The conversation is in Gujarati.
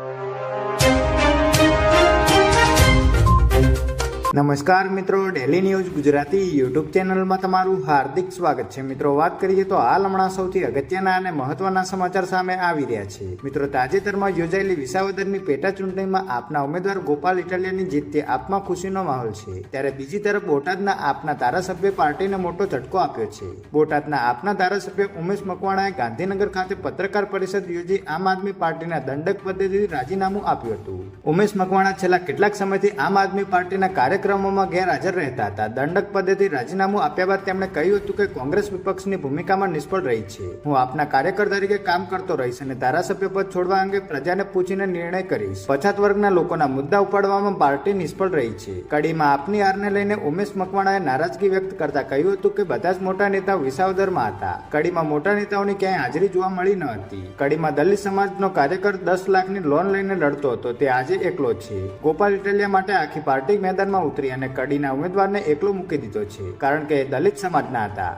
you. નમસ્કાર મિત્રો ડેલી ન્યૂઝ ગુજરાતી યુટ્યુબ ચેનલમાં તમારું હાર્દિક સ્વાગત છે. મિત્રો, વાત કરીએ તો હાલ હમણાં સૌથી અગત્યના અને મહત્વના સમાચાર સામે આવી રહ્યા છે. મિત્રો, તાજેતરમાં યોજાયેલી વિસાવદરની પેટા ચૂંટણીમાં આપના ઉમેદવાર ગોપાલ ઇટાલિયાની જીતથી આપમાં ખુશીનો માહોલ છે. ત્યારે બીજી તરફ બોટાદના આપના ધારાસભ્ય પાર્ટીને મોટો ઝટકો આપ્યો છે. બોટાદના આપના ધારાસભ્ય ઉમેશ મકવાણાએ ગાંધીનગર ખાતે પત્રકાર પરિષદ યોજી આમ આદમી પાર્ટીના દંડક પદ્ધતિથી રાજીનામું આપ્યું હતું. ઉમેશ મકવાણા છેલ્લા કેટલાક સમયથી આમ આદમી પાર્ટીના કાર્યક્રમોમાં ગેરહાજર રહેતા હતા. દંડક પદેથી રાજીનામું આપ્યા બાદ તેમણે કહ્યું હતું કે કોંગ્રેસ વિપક્ષની ભૂમિકામાં નિષ્ફળ રહી છે. હું આપના કાર્યકર તરીકે કામ કરતો રહીશ અને ધારાસભ્ય પદ છોડવા અંગે પ્રજાને પૂછીને નિર્ણય કરીશ. પછાત વર્ગના લોકોના મુદ્દા ઉપાડવામાં પાર્ટી નિષ્ફળ રહી છે. કડીમાં આપની હારને લઈને ઉમેશ મકવાણાએ નારાજગી વ્યક્ત કરતા કહ્યું હતું કે બધા જ મોટા નેતાઓ વિસાવદરમાં હતા. કડીમાં મોટા નેતાઓની ક્યાંય હાજરી જોવા મળી ન હતી. કડીમાં દલિત સમાજનો કાર્યકર દસ લાખની લોન લઈને લડતો હતો. તે આજે એકલો છે. ગોપાલ ઇટાલિયા માટે આખી પાર્ટી મેદાનમાં ઉતરી અને કડીના ઉમેદવારને એકલો મૂકી દીધો છે કારણ કે દલિત સમાજના હતા.